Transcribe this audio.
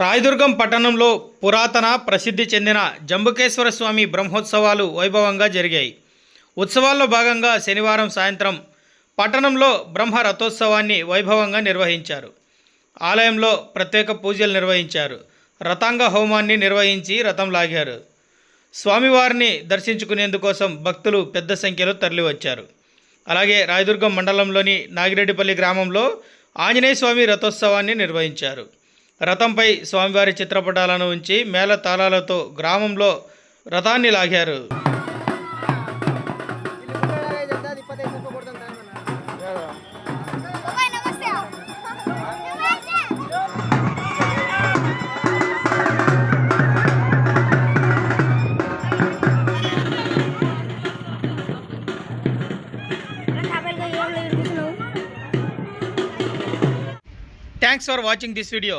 రాయదుర్గం పట్టణంలో పురాతన ప్రసిద్ధి చెందిన జంబుకేశ్వర స్వామి బ్రహ్మోత్సవాలు వైభవంగా జరిగాయి. ఉత్సవాల్లో భాగంగా శనివారం సాయంత్రం పట్టణంలో బ్రహ్మ రథోత్సవాన్ని వైభవంగా నిర్వహించారు. ఆలయంలో ప్రత్యేక పూజలు నిర్వహించారు. రథాంగ హోమాన్ని నిర్వహించి రథం లాగారు. స్వామివారిని దర్శించుకునేందుకోసం భక్తులు పెద్ద సంఖ్యలో తరలివచ్చారు. అలాగే రాయదుర్గం మండలంలోని నాగిరెడ్డిపల్లి గ్రామంలో ఆంజనేయ స్వామి రథోత్సవాన్ని నిర్వహించారు. రథంపై స్వామివారి చిత్రపటాలను ఉంచి మేళ తాళాలతో గ్రామంలో రథాన్ని లాగారు. Thanks for watching this video